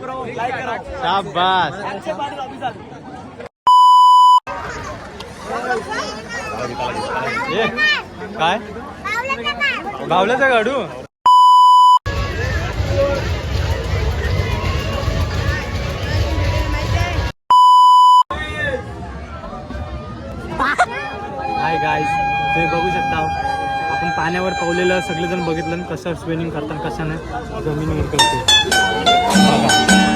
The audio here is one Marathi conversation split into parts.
करो लाइक करो शाबास. अच्छे पार्टी काय? गावल्याचा गाडू? हाय गाईज तुम्ही बघू शकता. आपण पाण्यावर पावलेलं सगळेजण बघितलं कसं स्विमिंग करतात कसं नाही जमिनीवर करते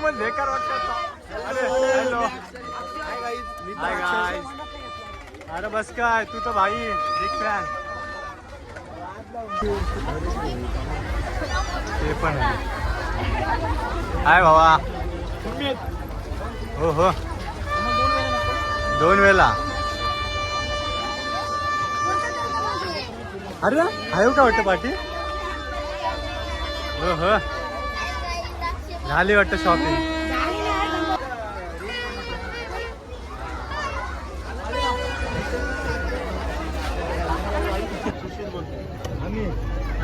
मला तुझा बेकार वाटत अरे बस काय तू तर भाई बिग फॅन ते पण आहे. हाय भावा. हो हो. दोन वेळेला. अरे आहे का वाटतं पाठी हो हो. झाली वाटतं शॉपिंग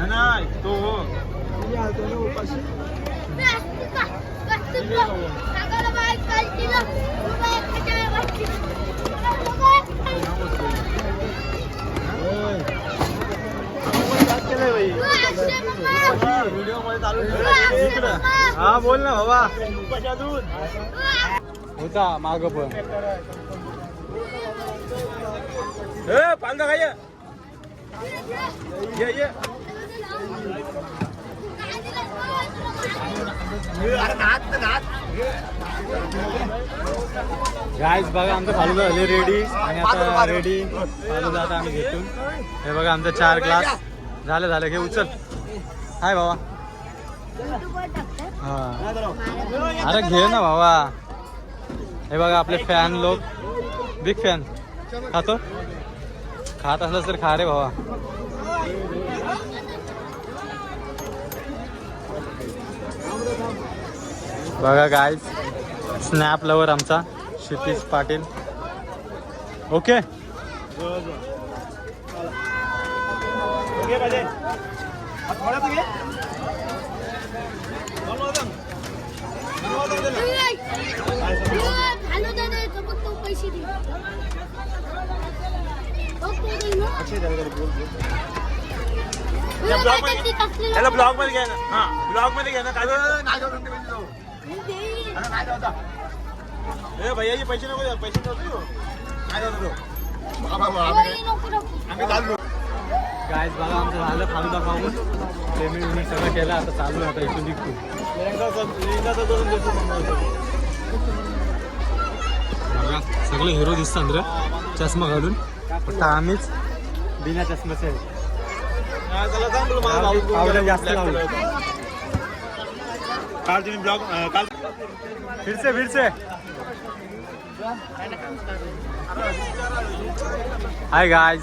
नाही तो हो व्हिडिओमध्ये चालू इकडं हा बोल ना बाबा. होता माग पण. ए पांदा काय ये ये. बघा आमचं फालुदा झाले रेडी आणि आता रेडी फालुदा आता आम्ही घेतो हे बघा आमचा चार ग्लास झालं झालं. घे उचल. हाय बाबा. हा. अरे घे ना भावा. हे बघा आपले फॅन लोक. बिग फॅन खातो? खात असलं तर खा रे भावा. बघा गाय स्नॅप लवर आमचा क्षितिश पाटील. ओके घे पाहिजे थोडा तू घे बोल मग घालू दे ना सोबत तो पैसे दे बघ तो दे ना. तुला ब्लॉग काय मध्ये करते कसलेलं? त्याला ब्लॉगमध्ये घ्या ना. हा ब्लॉगमध्ये घ्या ना. काय. ए भैयाचे पैसे नको पैसे नको. आम्ही चाललो. गाईज बघा आमचं झालं फालुदा पाहून पेमेंट विमेंट सगळं केलं आता चालू आहे आता इथून निघतो. बघा सगळे हिरो दिसतात रे. चष्मा घालून. फक्त आम्हीच. बिना पावडर जास्त लावलं. काल तुम्ही ब्लॉग काल फिरसे फिरसे. हाय गाईज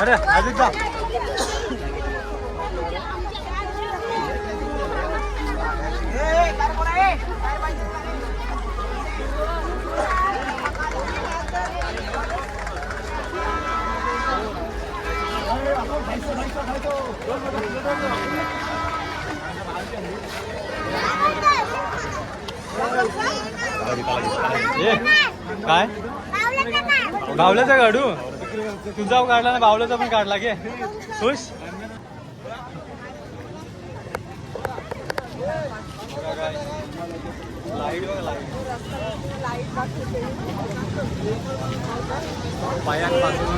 अरे अजित जा. काय? बावल्याचा गाडू तुझा काढला ना बावल्याचा पण काढला घे खुश? पायांपासून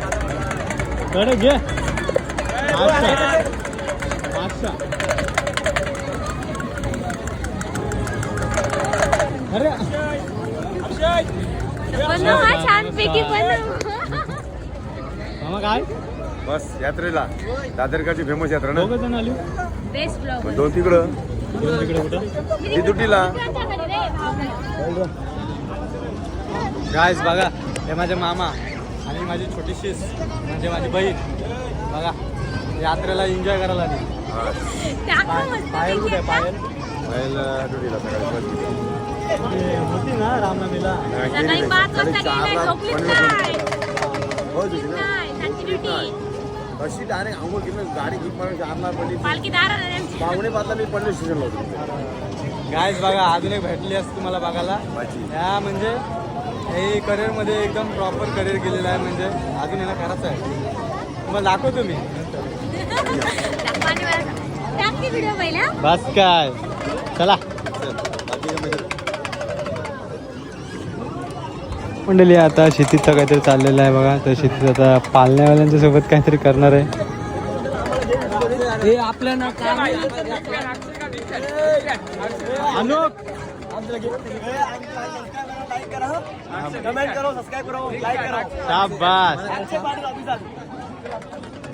पूर्णकडे घे. पाचशा पाचशा बनव हा छानपैकी बनव. मामा काय? बस यात्रेला. दादरकडची फेमस यात्रा ना? दोघं जण आली बेस्ट ब्लॉग दोन तिकडं. दोन तिकडे कुठं? ती दुटीला. गायस बघा हे माझे मामा आणि माझी छोटीशी म्हणजे माझी बहीण. बघा यात्रेला एन्जॉय करायला आली. पाय- पायल कुठे आहे? पायल? पहिला दुटीला सकाळी. होती ना रामनवमीला सकाळी पाच वाजता गेलाय झोपलीच नाही हो दुटी ना नाही त्यांची ड्युटी. अशी डायरेक्ट आंघोळ केलं गाडी घेऊन मला पडली. पालखी पाचला मी पनवेल स्टेशनला होतो. गायस बघा अजून एक भेटली असते तुम्हाला बघायला. माझी. या म्हणजे हे करिअरमध्ये एकदम प्रॉपर करिअर केलेलं आहे म्हणजे अजून याला करायचं आहे. तुम्हाला दाखवतो मी. पाणी वाला. टाक ती व्हिडिओ पहिला. बस काय. चला. मंडळी आता शेतीचं काहीतरी चाललेलं आहे बघा. तर शेतीत आता पालण्यावाल्यांच्या सोबत काहीतरी करणार आहे. आलोक शाबास.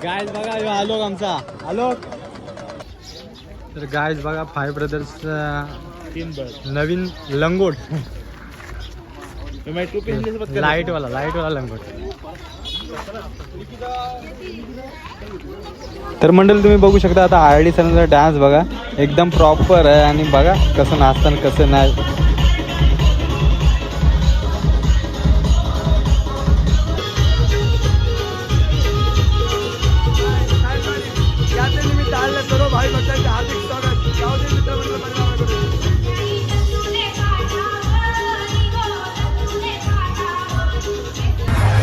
गायज बघा ह्यो आलोक आमचा. आलोक. तर गायज बघा फाय ब्रदर्स नवीन लंगोट. लाइट वाला लाइट वाला लंगोट। तर मंडळी तुम्ही बघू शकता आता आर डी सरांचा डान्स बघा एकदम प्रॉपर आहे आणि बघा कसं नाचताना कसं नाही.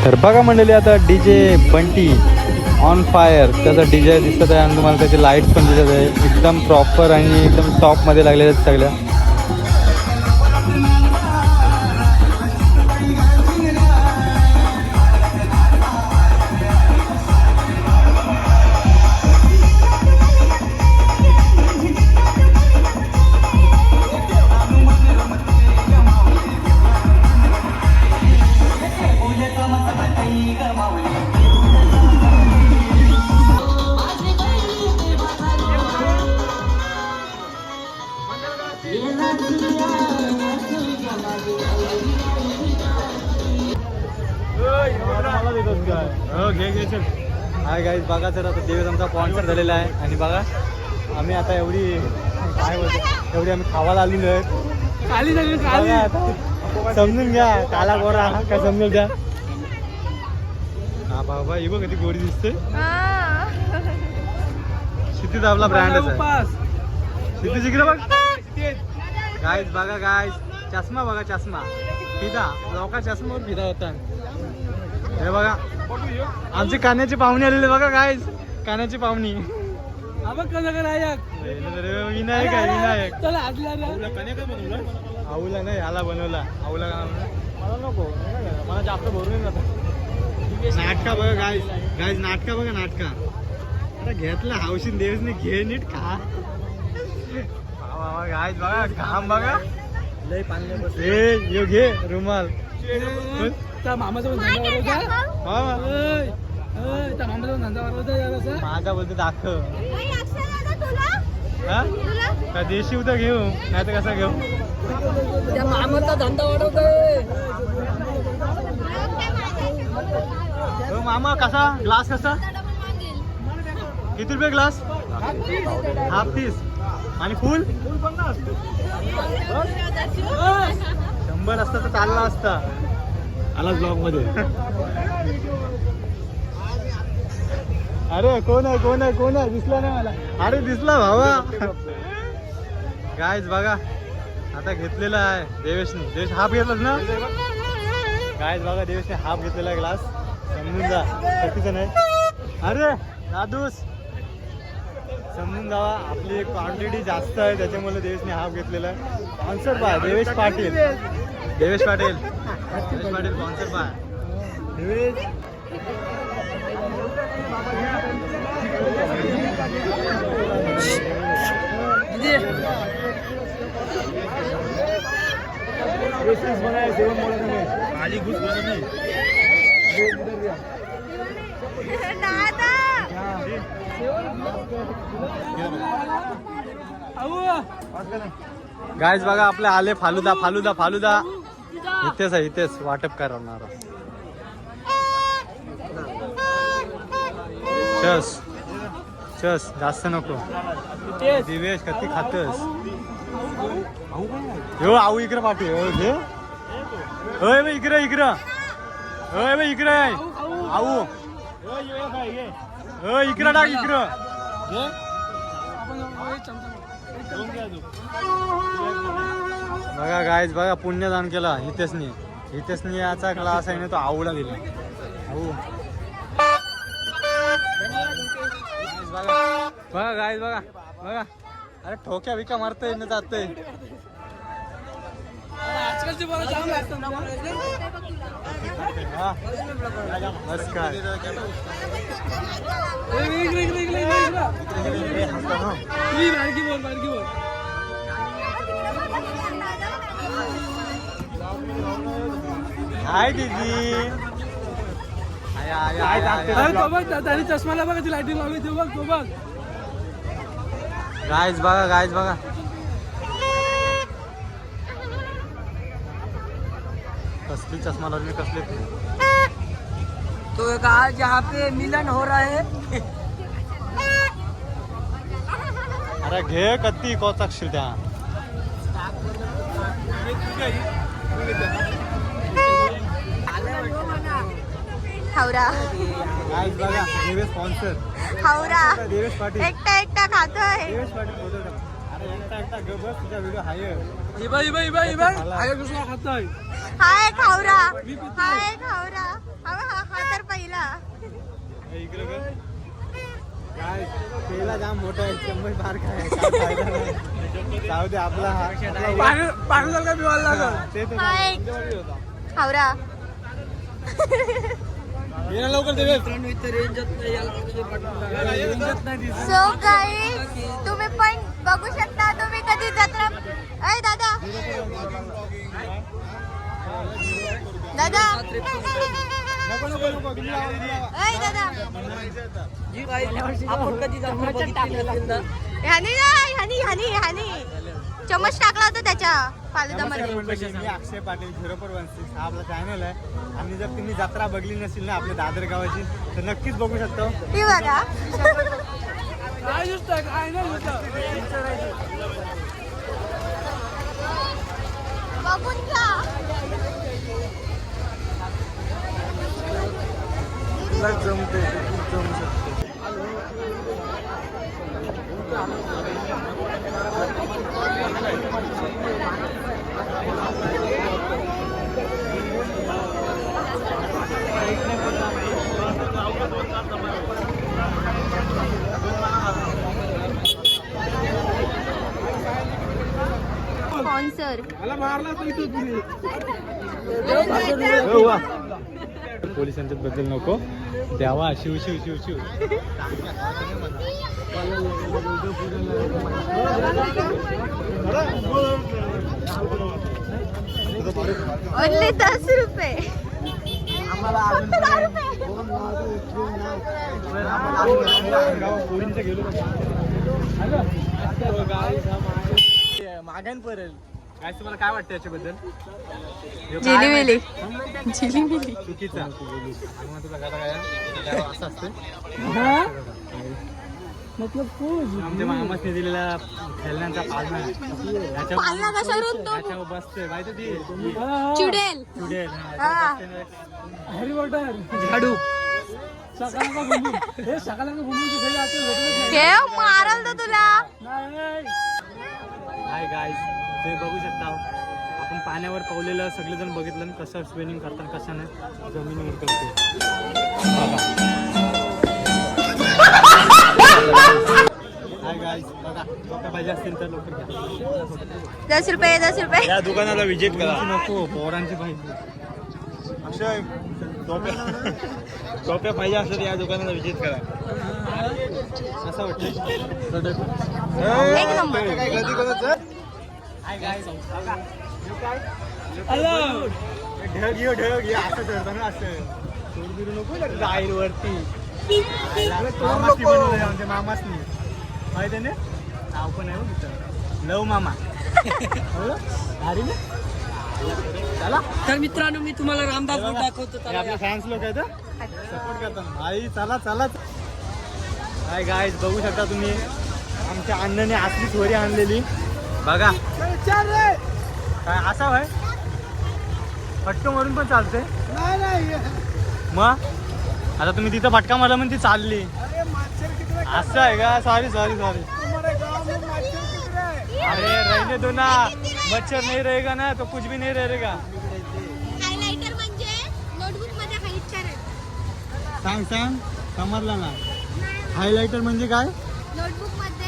तर बघा मंडळी आता D J Bunty on fire त्याचा डी जे दिसत आहे आणि तुम्हाला त्याचे लाईट्स पण दिसत आहे. एकदम प्रॉपर आणि एकदम टॉपमध्ये लागलेल्या आहेत सगळ्या. बघा तर आता देवेश आमचा स्पॉन्सर झालेला आहे. आणि बघा आम्ही आता एवढी काय बोलतो एवढी आम्ही खावायला आलेलो आहे. खाली झाली समजून घ्या काला गोरा काय समजून द्या हा बाबा ही बघ किती गोरी दिसते. क्षितिज आपला ब्रँड आहे. क्षितिज इकडे बघ. गाईज बघा गाईज चष्मा बघा चष्मा. फिदा. लोका चष्मावर फिदा होता. हे बघा. आमची कान्याची पाहुणी आलेली बघा गाईज कान्याची पाहुणी. विनायक आहे विनायक. आऊला नाही ह्याला बनवला. आऊला का? मला नको मला जास्त भरून नाटका बघा गाईज गाईज नाटका बघा नाटका. अरे घेतला हौशीन देवसने घे नीट खा. गाईज बघा घाम बघा. लय पाणी ए यो घे रुमाल हा माझा बोलतो दाखव. हा? का देशी उद्या घेऊ? नाही तर कसा घेऊ? हो मामा कसा? ग्लास कसा? किती रुपये ग्लास? Half piece. आणि फुल? शंभर असता तर चालला असता. आला ब्लॉगमध्ये. अरे कोण आहे कोण आहे कोण आहे? दिसला नाही मला. अरे दिसला भावा. गायच बघा. आता घेतलेला आहे देवेशने देवेश हाफ घेतलाच ना? गायच बघा देवेशने हाफ घेतलेला आहे ग्लास समजून जा. कधीच नाही. अरे दादूस समजून जावा. आपली क्वांटिटी जास्त आहे त्याच्यामुळे देवेशने हाफ घेतलेला आहे. Sponsor by Devesh Patil. Devesh Patil. Devesh Patil by Devesh आली घुस बनत नाही. गायज बघा आपले आले फालुदा फालुदा फालुदा. इथेच आहे इथेच वाटप करणार चस चस जास्त नको. दिवेश कधी खातस हो आऊ इकडे पाठी. हो होय बा इकडे इकडे. होय बा इकडे. आऊ. हो इकडे टाक इकडं. बघा गायच बघा पुण्यदान केला हितेशनी हितेशनी याचा क्लास आहे ना तो आवडा दिला बघा बघा बघा बघा अरे ठोक्या बिका मारतय ना जातय बस काय हाय दीदी. आय, आय, आय. त्याने चष्माला बघा ती लाईटिंग लावली ते बघ तो बघ. गायज बघा गायज बघा. कसली चष्मा लावली कसले? तो एक आज यहाँ पे मिलन हो रहा है। अरे घे कत्ती कोचाकशील त्या हावरा. हावरा. एकटा एकटा खातोय. हाय खावरा हाय खावरा हा हा हा तर पहिला. काय जाम मोठा आहे. शंभर बार काय. जाऊ दे आपला हा. पाणी पाणी जर का पिवायला लागल ते हावरा ये ना लवकर तुम्ही पण बघू शकता तुम्ही कधी जत्रा अय दादा. दादा. तुम्ही. अय ह्यानी नाही ह्यानी ह्यानी ह्यानी चमच टाकला होता त्याच्या मंडळी मी Akshay Patil zero four one six. हा आपला चॅनल आहे. आणि जर तुम्ही जत्रा बघली नसेल ना आपल्या दादर गावाची तर नक्कीच बघू शकतो. ती बघा काय नुसतं काय नाही नुसतं बघून घ्या तुला जमते जमू शकते स्पॉन्सर मला मारला तर इथं तुम्ही पोलीस यांच्यात बद्दल नको. द्यावा शिव शिव शिव शिव. ओनली दस रुपये. पडेल काय तुम्हाला काय वाटतं याच्याबद्दल? काय जिलीबिली माहिती? जिलीबिली चुकीचा. असं असतं मतलब कोण आमच्या मामासने दिलेला खेळण्यांचा बसते माहिती ती? चिडेल. चुडेल. हा. हॅरी पॉटर झाडू. सकाळला का घुमून हे नाही. मारल तर तुला. नाही. हाय गाईज ते बघू शकता. आपण पाण्यावर पावलेलं सगळेजण बघितलं ना कसं स्विमिंग करतात कसं नाही जमिनीवर करतो दस रुपये दस रुपये. या दुकानाला विजिट करा. नको पोरांची पाहिजे अक्षय टोप्या. टोप्या पाहिजे असं या दुकानाला विजिट करा. कसं वाटतं ढग ये ढग ये. असं चढताना असं. सोड बिरू नको ना जाईल वरती मामासनी बनवलंय आमच्या मामासनी. माहिती ना नाव पण आहे हो तिथं. लव मामा. हो? भारी ना? चला. तर मित्रांनो मी तुम्हाला रामदास दाखवतो. आपले फॅन्स लोक आहेत सपोर्ट करतात. आई चला चला. काय गायज बघू शकता तुम्ही. आमच्या अण्णाने असली चोरी आणलेली. बघा. काय असा भाई फटकं मारून पण चालते मग? आता तुम्ही तिथं फटका मारला म्हणून ती चालली. असं आहे का? सॉरी सॉरी सॉरी अरे रहने दो ना. मच्छर नहीं रहेगा ना तो कुछ भी नहीं रहेगा. हायलाइटर म्हणजे नोटबुकमध्ये हाईट करायचं सांग सांग. समजला ना? हायलायटर म्हणजे काय? नोटबुकमध्ये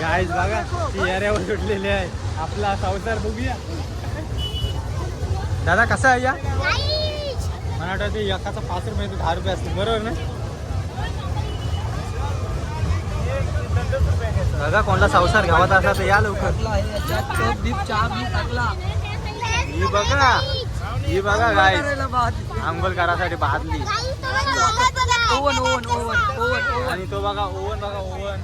गायज बघा ती एरियावर सुटलेली आहे. आपला संसार बघूया. दादा कसा आहे या? मला वाटतं ते एकाचा पाच रुपये दहा रुपये असतील बरोबर ना? दादा कोणला संसार घ्यावा असा तर या लवकर. ही बघा ही बघा गाय आंघोळ करासाठी भाजली. ओवन ओवन ओवन आणि तो बघा ओव्हन बघा ओव्हन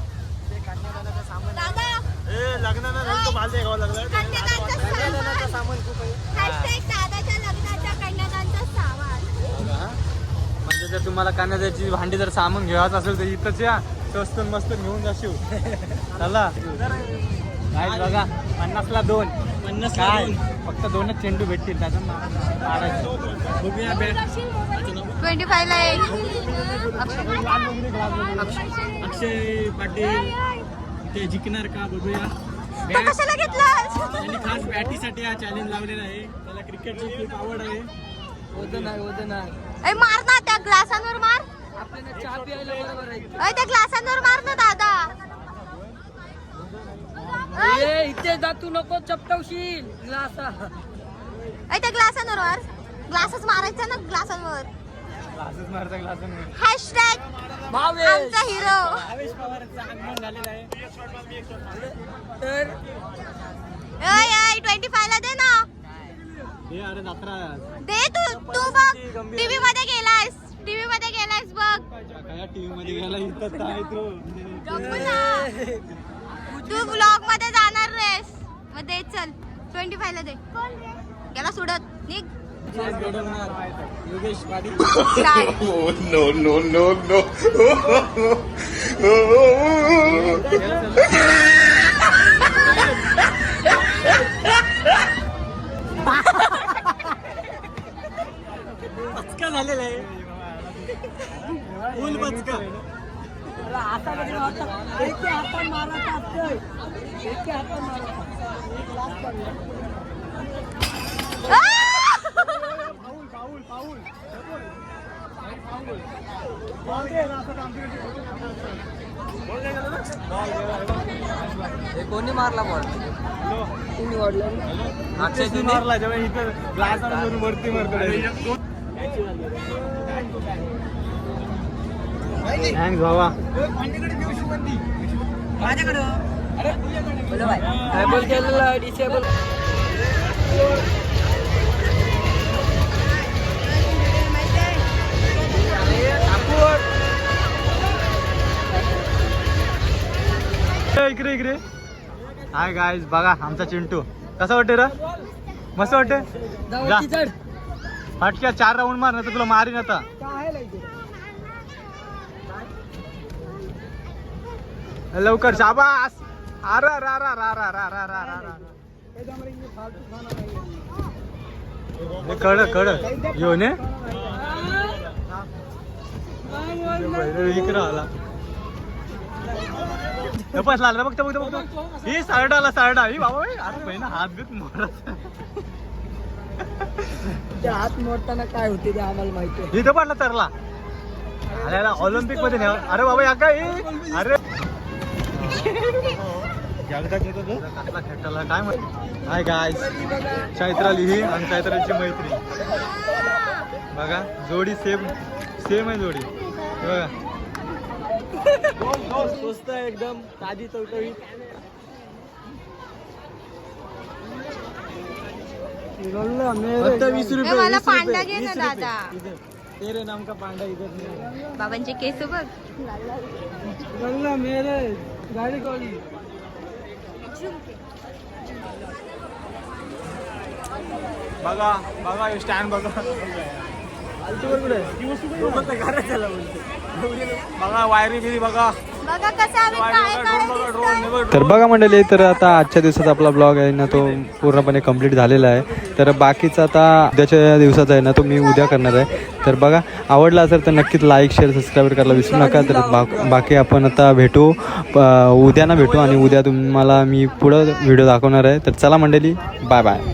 दादा. ए लग्नाला नंतर बालदे घ्यावं लागलं. कन्यादानचं सामान. Hashtag दादाच्या लग्नाच्या कन्यादानचं सामान. म्हणजे जर तुम्हाला कांद्याची भांडी जर सामान घ्यायचं असेल तर इथंच या. स्वस्त मस्त घेऊन जाशील. चला. काय बघा पन्नासला दोन. पन्नास काय फक्त दोनच चेंडू भेटतील. बघूया बॅट ट्वेंटी फाय ला एक अक्षय पाटील ते जिंकणार का बघूया. तो कशाला घेतलास आणि खास बॅटीसाठी हा चॅलेंज लावलेला आहे. त्याला क्रिकेटची खूप आवड आहे. वजन आहे वजन आहे. ए मार ना त्या ग्लासांवर मार. आपल्याला चहा प्यायला बरोबर आहे. अय त्या ग्लासांवर मार ना दादा. अय, ए इथे जा तू नको चपटवशील. ग्लास अय त्या ग्लासांवर मार. ग्लासच मारायचा ना ग्लासांवर. ग्लासेस मारता ग्लासेस हॅशटॅग भावेश. आमचा हिरो आवेश पवारांचं आगमन झालेलं आहे. तर ट्वेंटी फाय ला दे ना. हे अरे जत्रा. दे तू तू बघ. टीव्ही मध्ये गेलायस. टीव्ही मध्ये गेलायस बघ. काय टीव्ही मध्ये गेला इथं काय तो. तू ब्लॉगमध्ये जाणार रेस मग दे चल. ट्वेंटी फाय ला दे. गेला सोडत. निघ. विकास घडवणार. Yogesh no no no no पचका झालेला आहे. फुल पचका एक हातात मारायचा असतोय. एक हातात मारायचा एक लास्ट पाऊल पाऊल. पाऊल. कोणी मारला बॉल तुम्ही वाढलं अक्षय मारला जेव्हा इथं ग्लास वरती मारतो थँक्स भावा टेबल केलेला डिसेबल इकडे इकडे. हाय गायज बघा आमचा चिंटू. कसं वाटते रे? मस्त वाटते फाटक्या चार राऊंड मार ना तर तुला मारीन आता. लवकर शाबास. अरे अरे अरे अरे अरे अरे अरे अरे हे कड कड येऊ ने. इकडं आला. बस लागला बघ बघ बघ ही सारड आला सारडा. ही बाबा अरे बहिणा हात बीत मोडत हात मोडताना काय होते ते आम्हाला माहिती इथं पडला तरला. अरे ऑलिम्पिकमध्ये न्या अरे बाबा या काय? अरे. काय माहिती? हाय गायस चैत्राली ही आणि चैत्रालीची मैत्री. बघा जोडी सेम सेम आहे जोडी. हे बघा. स्वस्त आहे एकदम ताजी चौकळीत फक्त वीस रुपये मला वीस पांडा रुपये, घे ना वीस दादा. रुपये. तेरे नाम का पांडा इधर नहीं है. बाबांचे केस बघ. गल्ला मेरे गाडी कॉली बघा बघा स्टँड बघा. वायरी बिरी बघा बघा कसं तर बघा मंडळी तर आता आजच्या दिवसाचा आपला ब्लॉग आहे ना तो पूर्णपणे कंप्लीट झालेला आहे. तर बाकीचा आता उद्याच्या दिवसाचा आहे ना तो मी उद्या करणार आहे. तर बघा आवडला असेल तर नक्कीच लाईक शेअर सबस्क्राईब करायला विसरू नका. तर बा बाकी आपण आता भेटू उद्या ना भेटू आणि उद्या तुम्हाला मी पुढं व्हिडिओ दाखवणार आहे. तर चला मंडळी बाय बाय